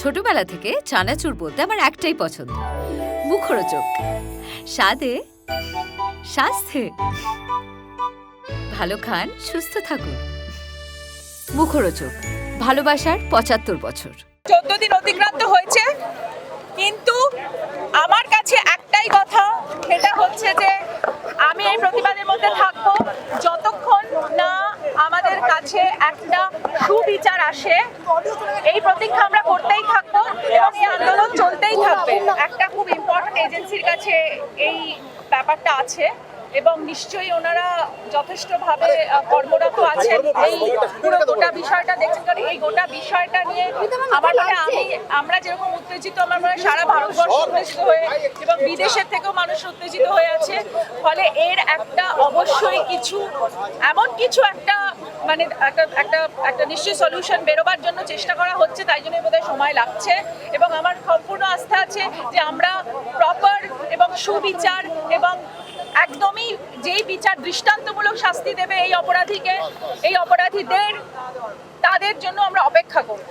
ছোটবেলা থেকে চানাচুর বলতে আমার একটাই পছন্দ। মুখরোচক। স্বাদে, স্বাস্থ্যে। ভালো খান, সুস্থ থাকুন। মুখরোচক। ভালোবাসার পঁচাত্তর বছর। চোদ্দ দিন অতিক্রান্ত হয়েছে, কিন্তু আমার কাছে একটাই কথা, সেটা হচ্ছে যে আমি এই প্রতিবাদের মধ্যে থাকব যতক্ষণ না আমাদের কাছে একটা সুবিচার আসে, এই প্রতীক্ষা আমরা করতেই থাকব এবং এই আন্দোলন চলতেই থাকবে। একটা খুব ইম্পর্টেন্ট এজেন্সির কাছে এই ব্যাপারটা আছে। এবং নিশ্চয়ই ওনারা যথেষ্টভাবে কর্মরত আছেন। এই পুরো গোটা বিষয়টা দেখছেন কারণ এই গোটা বিষয়টা নিয়ে আমার মনে আমি আমরা যেরকম উত্তেজিত আমার মনে সারা ভারতবর্ষ উত্তেজিত হয়ে এবং বিদেশের থেকেও মানুষ উত্তেজিত হয়ে আছে। ফলে এর একটা অবশ্যই কিছু এমন কিছু একটা মানে একটা একটা একটা নিশ্চয়ই সলিউশন বেরোবার জন্য চেষ্টা করা হচ্ছে তাই জন্য বোধহয় সময় লাগছে। এবং আমার সম্পূর্ণ আস্থা আছে যে আমরা প্রপার এবং সুবিচার এবং একদমই যেই বিচার দৃষ্টান্তমূলক শাস্তি দেবে এই অপরাধীকে এই অপরাধীদের তাদের জন্য আমরা অপেক্ষা করব।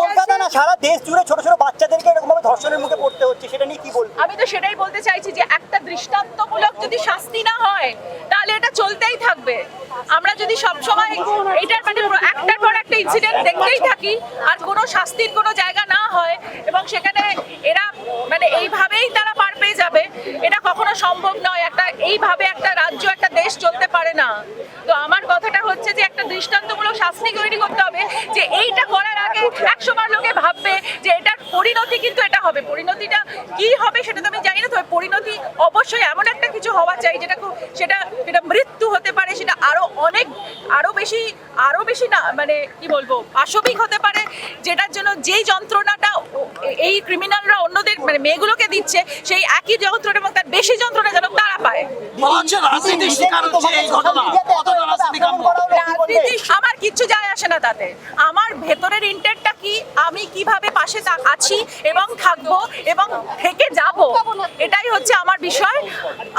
কলকাতা না সারা দেশ জুড়ে ছোট ছোট বাচ্চাদেরকে এরকম ভাবে ধর্ষণের মুখে পড়তে হচ্ছে সেটা নিয়ে কি বলব? আমি তো সেটাই বলতে চাইছি যে একটা দৃষ্টান্তমূলক যদি শাস্তি না হয় তাহলে এটা চলতেই থাকবে। আমরা যদি সব সময় এটার মানে একটার পর একটা ইনসিডেন্ট দেখতেই থাকি আর কোনো শাস্তির কোনো জায়গা না হয় এবং সেখানে এরা মানে এইভাবেই তারা পার পেয়ে যাবে এটা কখনো সম্ভব নয়। একটা এইভাবে একটা রাজ্য একটা দেশ চলতে পারে না। তো আমার হচ্ছে যে একটা দৃষ্টান্তমূলক শাস্তি তৈরি করতে হবে যে এইটা করার আগে একশো বার লোকে ভাববে যে এটার পরিণতি কিন্তু এটা হবে। পরিণতিটা কি হবে সেটা তো আমি জানি না, তবে পরিণতি অবশ্যই এমন একটা কিছু হওয়া চাই যেটা খুব সেটা সেটা মৃত্যু হতে পারে, সেটা আরও অনেক আরও বেশি আরও বেশি না মানে কি বলব, পাশবিক হতে পারে, যেটার জন্য যেই যন্ত্রণাটা এই ক্রিমিনালরা অন্যদের মানে মেয়েগুলোকে দিচ্ছে, সেই একই যন্ত্রণা এবং তার বেশি যন্ত্রণা যেন তারা পায়। রাজনীতির শিকার হচ্ছে এই ঘটনা। আমার কিচ্ছু যায় আসে না তাতে। আমার ভেতরের ইন্টেন্টটা কি? আমি কীভাবে পাশে আছি এবং থাকব এবং থেকে যাব? এটাই হচ্ছে আমার বিষয়।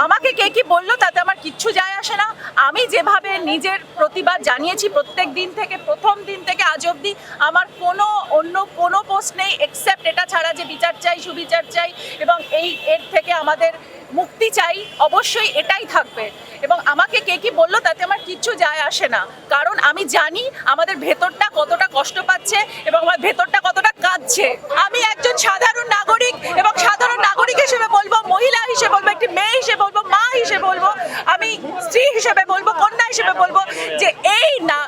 আমাকে কে কি বলল তাতে আমার কিচ্ছু যায় আসে না। আমি যেভাবে নিজের প্রতিবাদ জানিয়েছি প্রত্যেক দিন থেকে, প্রথম দিন থেকে আজ অবধি, আমার কোনো অন্য কোনো পোস্ট নেই এক্সেপ্ট এটা ছাড়া যে বিচার চাই, সুবিচার চাই এবং এই এর থেকে আমাদের মুক্তি চাই, অবশ্যই এটাই থাকবে। এবং আমাকে কে কি বলল তাতে আমার কিচ্ছু যায় আসে না। কারণ আমি জানি আমাদের ভেতরটা কতটা কষ্ট পাচ্ছে এবং আমার ভেতরটা কতটা কাঁদছে। আমি একজন সাধারণ নাগরিক এবং সাধারণ নাগরিক হিসেবে বলব, মহিলা হিসেবে বলব, একটি মেয়ে হিসেবে বলব, মা হিসেবে বলব, আমি স্ত্রী হিসেবে বলব, কন্যা হিসেবে বলব যে এই না,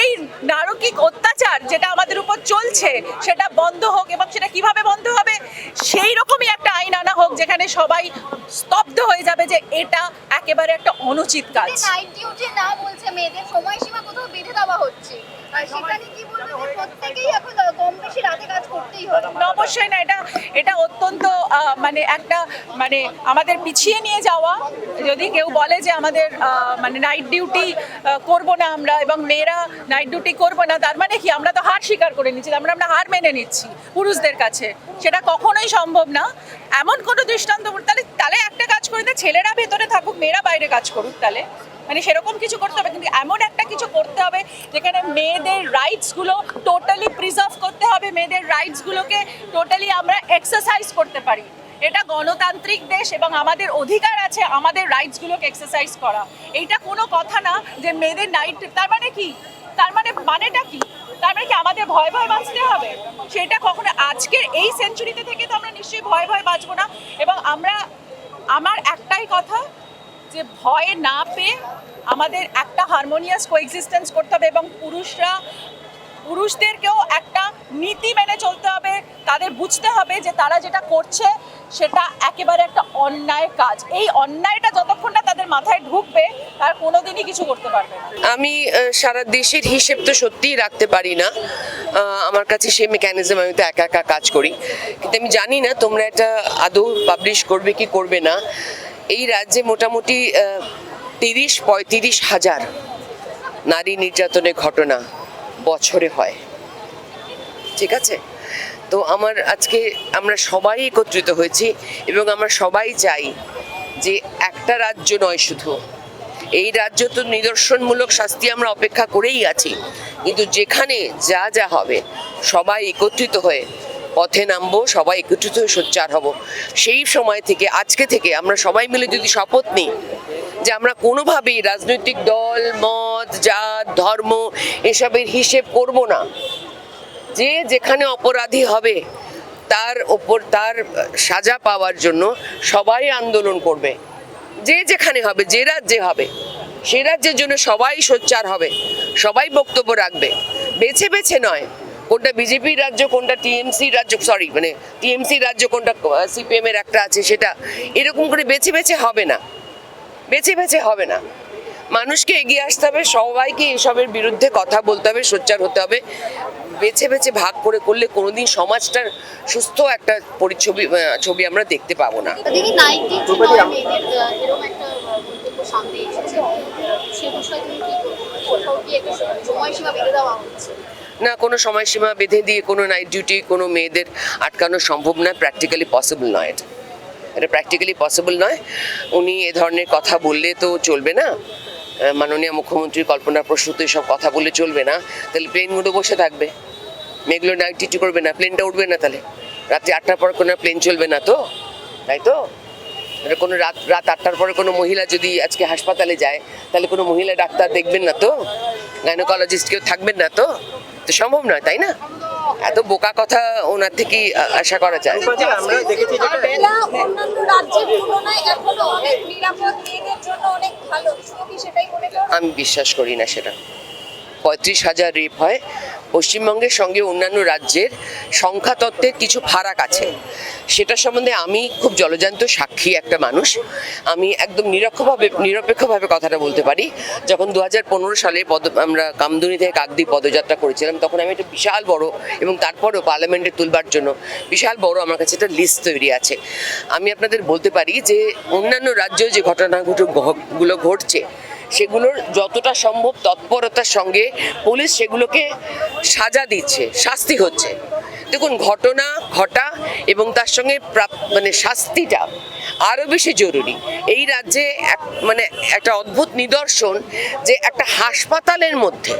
এই নারকিক অত্যাচার যেটা আমাদের উপর চলছে, সেটা বন্ধ হোক এবং সেটা কীভাবে বন্ধ হবে সেই রকমই একটা আইন আনা হোক যেখানে সবাই স্তব্ধ হয়ে যাবে যে এটা একেবারে একটা অনুচিত কাজ। নাইট ডিউটি না বলছে, মেয়েদের সময়সীমা কোথাও বেঁধে দেওয়া হচ্ছে। আর সেখানে কি বলব প্রত্যেকেই এখন কম বেশি রাতে কাজ করতেই হবে না, অবশ্যই না, এটা এটা অত্যন্ত মানে একটা মানে আমাদের পিছিয়ে নিয়ে যাওয়া। যদি কেউ বলে যে আমাদের মানে নাইট ডিউটি করব না আমরা এবং মেয়েরা নাইট ডিউটি করব না, তার মানে কি? আমরা তো হার স্বীকার করে নিচ্ছি আমরা আমরা হার মেনে নিচ্ছি পুরুষদের কাছে। সেটা কখনোই সম্ভব না। এমন কোনো দৃষ্টান্ত তাহলে তাহলে একটা কাজ করে ছেলেরা ভেতরে থাকুক, মেয়েরা বাইরে কাজ করুক তাহলে। মানে সেরকম কিছু করতে হবে, কিন্তু এমন একটা কিছু করতে হবে যেখানে মেয়েদের রাইটসগুলো টোটালি প্রিজার্ভ করতে হবে, মেয়েদের রাইটসগুলোকে টোটালি আমরা এক্সারসাইজ করতে পারি। এটা গণতান্ত্রিক দেশ এবং আমাদের অধিকার আছে আমাদের রাইটসগুলোকে এক্সারসাইজ করা। এইটা কোনো কথা না যে মেয়েদের নাইট তার মানে কি? তার মানে মানেটা কি? তার মানে কি আমাদের ভয় ভয় বাঁচতে হবে? সেটা কখনো আজকের এই সেঞ্চুরিতে থেকে তো আমরা নিশ্চয়ই ভয় ভয় বাঁচবো না। এবং আমরা, আমার একটাই কথা যে ভয় না পেয়ে আমাদের একটা হারমোনিয়াস কোএক্সিস্টেন্স করতে হবে এবং পুরুষরা, পুরুষদেরকেও একটা নীতি মেনে চলতে হবে। তাদের বুঝতে হবে যে তারা যেটা করছে, সেটা একেবারে একটা অন্যায় কাজ। এই অন্যায়টা যতক্ষণ না তাদের মাথায় ঢুকবে, তার কোনোদিনই কিছু করতে পারবে না। আমি সারা দেশের হিসেব তো সত্যিই রাখতে পারি না। আমার কাছে সেই মেকানিজম আমি তো একা একা কাজ করি। কিন্তু আমি জানি না তোমরা এটা আদৌ পাবলিশ করবে কি করবে না। এই রাজ্যে মোটামুটি তিরিশ পঁয়ত্রিশ হাজার নারী নির্যাতনের ঘটনা বছরে হয়। ঠিক আছে? তো আমার আজকে আমরা সবাই একত্রিত হয়েছি এবং আমরা সবাই চাই যে একটা রাজ্য নয় শুধু। এই রাজ্য তো নিদর্শনমূলক শাস্তি আমরা অপেক্ষা করেই আছি। কিন্তু যেখানে যা যা হবে, সবাই একত্রিত হয়ে পথে নামবো, সবাই একত্রিত হয়ে সোচ্চার হব। সেই সময় থেকে, আজকে থেকে আমরা সবাই মিলে যদি শপথ নিই, যে আমরা কোনোভাবেই রাজনৈতিক দল, মত, জাত, ধর্ম এসবের হিসেব করব না। যে যেখানে অপরাধী হবে, তার ওপর তার সাজা পাওয়ার জন্য সবাই আন্দোলন করবে। যে যেখানে হবে, যে রাজ্যে হবে, সে রাজ্যের জন্য সবাই সোচ্চার হবে, সবাই বক্তব্য রাখবে। বেছে বেছে নয় কোনটা বিজেপির রাজ্য কোনটা টিএমসি রাজ্য সরি মানে টিএমসি রাজ্য কোনটা সিপিএম এর একটা আছে সেটা এরকম করে বেছে বেছে হবে না। বেছে বেছে হবে না। মানুষকে এগিয়ে আসতে হবে সবাইকে এসবের বিরুদ্ধে কথা বলতে হবে সোচ্চার হতে হবে। বেছে বেছে ভাগ করে করলে কোনোদিন সমাজটার সুস্থ একটা পরিছবি আহ, ছবি আমরা দেখতে পাবো না। সে বিষয়ে তুমি কি সময়সীমা বেঁধে দেওয়া হচ্ছে? না, কোনো সময়সীমা বেঁধে দিয়ে কোনো নাইট ডিউটি কোনো মেয়েদের আটকানো সম্ভব নয় প্র্যাকটিক্যালি পসিবল নয় এটা। এটা প্র্যাকটিক্যালি পসিবল নয়। উনি এ ধরনের কথা বললে তো চলবে না। মাননীয় মুখ্যমন্ত্রী কল্পনা প্রসূত এসব কথা বললে চলবে না। তাহলে প্লেনগুলো বসে থাকবে। মেয়েগুলো নাইট ডিউটি করবে না প্লেনটা উঠবে না তাহলে। রাত্রি আটটার পর কোনো প্লেন চলবে না তো? তাই তো? এটা কোনো রাত রাত আটটার পরে কোনো মহিলা যদি আজকে হাসপাতালে যায়, তাহলে কোনো মহিলা ডাক্তার দেখবেন না তো? গাইনোকোলজিস্ট কেউ থাকবেন না তো? তো সম্ভব নয় তাই না? এত বোকা কথা ওনার থেকে আশা করা যায়। আমরা দেখেছি যেটা রাজ্যের তুলনায় এখনও অনেক নিরাপদ মেয়েদের জন্য অনেক ভালো। সেটাই মনে আমি বিশ্বাস করি না সেটা। পঁয়ত্রিশ হাজার রেপ হয় পশ্চিমবঙ্গের সঙ্গে অন্যান্য রাজ্যের সংখ্যাতত্ত্বের কিছু ফারাক আছে। সেটা সম্বন্ধে আমি খুব জলজান্ত সাক্ষী একটা মানুষ। আমি একদম নিরক্ষভাবে, নিরপেক্ষভাবে কথাটা বলতে পারি। যখন দু হাজার পনেরো সালে পদ, আমরা কামদুনি থেকে কাকদ্বী পদযাত্রা করেছিলাম, তখন আমি একটা বিশাল বড় এবং তারপরেও পার্লামেন্টে তুলবার জন্য বিশাল বড় আমার কাছে একটা লিস্ট তৈরি আছে। আমি আপনাদের বলতে পারি যে অন্যান্য রাজ্যে যে ঘটনাগুলো ঘটছে সেগুলোর যতটা সম্ভব তৎপরতার সঙ্গে পুলিশ সেগুলোকে সাজা দিচ্ছে, শাস্তি হচ্ছে। দেখুন, ঘটনা ঘটা এবং তার সঙ্গে মানে শাস্তিটা আরও বেশি জরুরি। এই রাজ্যে এক মানে একটা অদ্ভুত নিদর্শন যে একটা হাসপাতালের মধ্যে,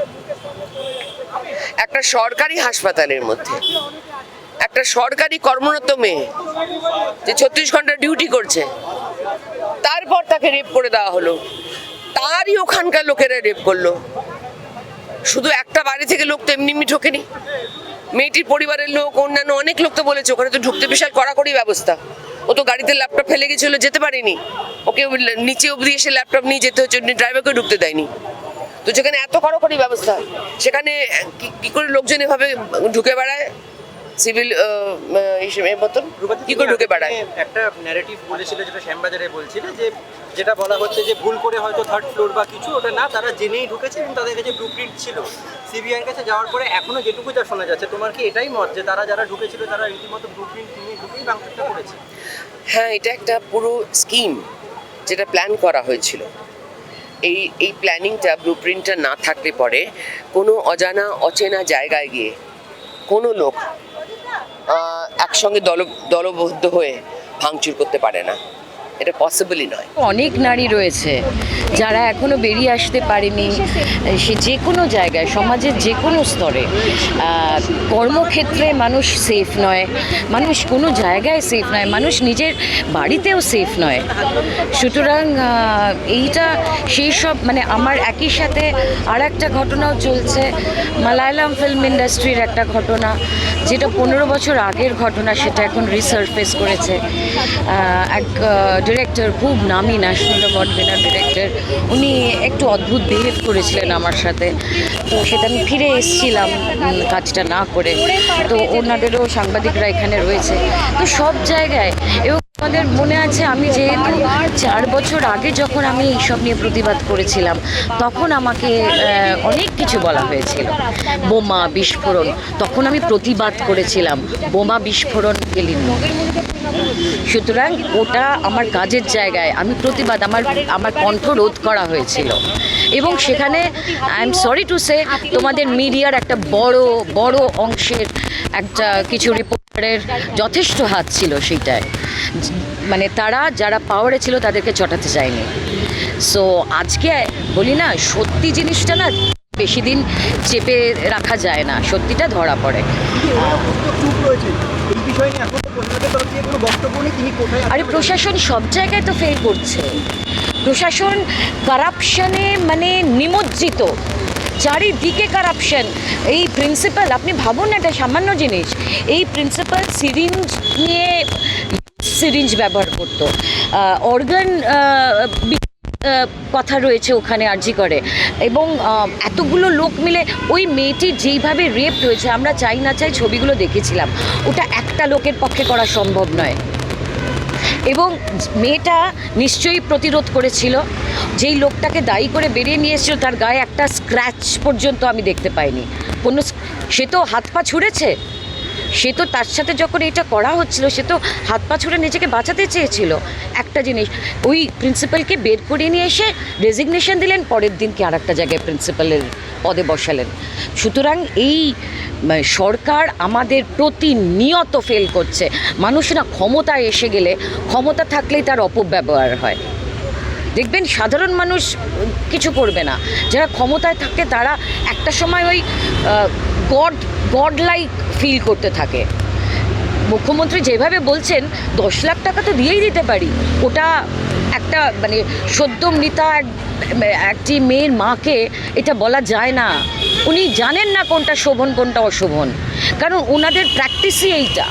একটা সরকারি হাসপাতালের মধ্যে, একটা সরকারি কর্মরত মেয়ে যে ছত্রিশ ঘণ্টা ডিউটি করছে, তারপর তাকে রেপ করে দেওয়া হলো। তারই ওখানকার লোকেরা রেপ করল। শুধু একটা বাড়ি থেকে লোক তো এমনি এমনি ঢোকেনি। মেয়েটির পরিবারের লোক, অন্যান্য অনেক লোক তো বলেছে, ওখানে তো ঢুকতে বিশাল কড়াকড়ি ব্যবস্থা। ও তো গাড়িতে ল্যাপটপ ফেলে গেছিল, যেতে পারেনি। ওকে নিচে অবধি এসে ল্যাপটপ নিয়ে যেতে হচ্ছে ড্রাইভারকে ঢুকতে দেয়নি। তো যেখানে এত কড়াকড়ি ব্যবস্থা, সেখানে কি- কি করে লোকজন এভাবে ঢুকে বেড়ায়? সিভিল এর মতন কি করে ঢুকে বেড়ায়? একটা ন্যারেটিভ বলেছিল যেটা শ্যামবাজারে বলছিল যে যেটা বলা হচ্ছে যে ভুল করে হয়তো থার্ড ফ্লোর বা কিছু ওটা না তারা জেনেই ঢুকেছে এবং তাদের কাছে ব্লুপ্রিন্ট ছিল। সিবিআইয়ের কাছে যাওয়ার পরে এখনও যেটুকু যা শোনা যাচ্ছে তোমার কি এটাই মত যে তারা যারা ঢুকেছিল তারা রীতিমতো ব্লুপ্রিন্ট নিয়ে ঢুকেই বাংলাটা করেছে? হ্যাঁ এটা একটা পুরো স্কিম যেটা প্ল্যান করা হয়েছিল। এই এই প্ল্যানিংটা ব্লুপ্রিন্টটা না থাকলে পরে কোনো অজানা অচেনা জায়গায় গিয়ে কোনো লোক একসঙ্গে দল দলবদ্ধ হয়ে ভাঙচুর করতে পারে না। এটা পসিবলই নয়। অনেক নারী রয়েছে যারা এখনও বেরিয়ে আসতে পারেনি। সে যে কোনো জায়গায়, সমাজের যে কোনো স্তরে কর্মক্ষেত্রে মানুষ সেফ নয়, মানুষ কোনো জায়গায় সেফ নয়, মানুষ নিজের বাড়িতেও সেফ নয়। সুতরাং এইটা সেই সব মানে আমার একই সাথে আর একটা ঘটনাও চলছে। মালায়ালাম ফিল্ম ইন্ডাস্ট্রির একটা ঘটনা, যেটা পনেরো বছর আগের ঘটনা, সেটা এখন রিসার্ফেস করেছে। এক ডিরেক্টর খুব নামি ন্যাশনাল অ্যাওয়ার্ড উইনার ডিরেক্টর। উনি একটু অদ্ভুত বিহেভ করেছিলেন আমার সাথে। তো সেটা আমি ফিরে এসেছিলাম কাজটা না করে। তো ওনাদেরও সাংবাদিকরা এখানে রয়েছে। তো সব জায়গায় এবং আমাদের মনে আছে, আমি যেহেতু চার বছর আগে যখন আমি এইসব নিয়ে প্রতিবাদ করেছিলাম, তখন আমাকে অনেক কিছু বলা হয়েছিল। বোমা বিস্ফোরণ, তখন আমি প্রতিবাদ করেছিলাম, বোমা বিস্ফোরণ গেলিন সুতরাং ওটা আমার কাজের জায়গায় আমি প্রতিবাদ, আমার আমার কণ্ঠ রোধ করা হয়েছিল। এবং সেখানে, I am sorry to say, তোমাদের মিডিয়ার একটা বড় বড় অংশের একটা কিছু রিপোর্টারের যথেষ্ট হাত ছিল সেইটায়। মানে তারা যারা পাওয়ারে ছিল তাদেরকে চটাতে চায়নি। সো আজকে বলি না, সত্যি জিনিসটা না বেশি দিন চেপে রাখা যায় না, সত্যিটা ধরা পড়ে? আরে প্রশাসন সব জায়গায় তো ফেল করছে। প্রশাসন কারাপশনে মানে নিমজ্জিত। চারিদিকে কারাপশন। এই প্রিন্সিপাল, আপনি ভাবুন না এটা সামান্য জিনিস। এই প্রিন্সিপাল সিরিঞ্জ নিয়ে সিরিঞ্জ ব্যবহার করতো। অর্গান কথা রয়েছে ওখানে আর্জি করে। এবং এতগুলো লোক মিলে ওই মেয়েটি যেইভাবে রেপ হয়েছে, আমরা চাই না চাই ছবিগুলো দেখেছিলাম। ওটা একটা লোকের পক্ষে করা সম্ভব নয়। এবং মেয়েটা নিশ্চয়ই প্রতিরোধ করেছিল। যেই লোকটাকে দায়ী করে বেরিয়ে নিয়ে এসেছিল, তার গায়ে একটা স্ক্র্যাচ পর্যন্ত আমি দেখতে পাইনি। কোনো সে তো হাত পা ছুঁড়েছে। সে তো তার সাথে যখন এটা করা হচ্ছিল, সে তো হাত পা ছুঁড়ে নিজেকে বাঁচাতে চেয়েছিল। একটা জিনিস, ওই প্রিন্সিপালকে বের করে নিয়ে এসে রেজিগনেশন দিলেন, পরের দিনকে আর একটা জায়গায় প্রিন্সিপালের পদে বসালেন। সুতরাং এই সরকার আমাদের প্রতিনিয়ত ফেল করছে। মানুষ না ক্ষমতায় এসে গেলে ক্ষমতা থাকলেই তার অপব্যবহার হয়। দেখবেন সাধারণ মানুষ কিছু করবে না। যারা ক্ষমতায় থাকে তারা একটা সময় ওই গড গড লাইক ফিল করতে থাকে। মুখ্যমন্ত্রী যেভাবে বলছেন, দশ লাখ টাকা তো দিয়েই দিতে পারি। ওটা একটা মানে সদ্য মৃতা একটি মেয়ের মাকে এটা বলা যায় না। উনি জানেন না কোনটা শোভন কোনটা অশোভন। কারণ ওনাদের প্র্যাকটিসই এইটা।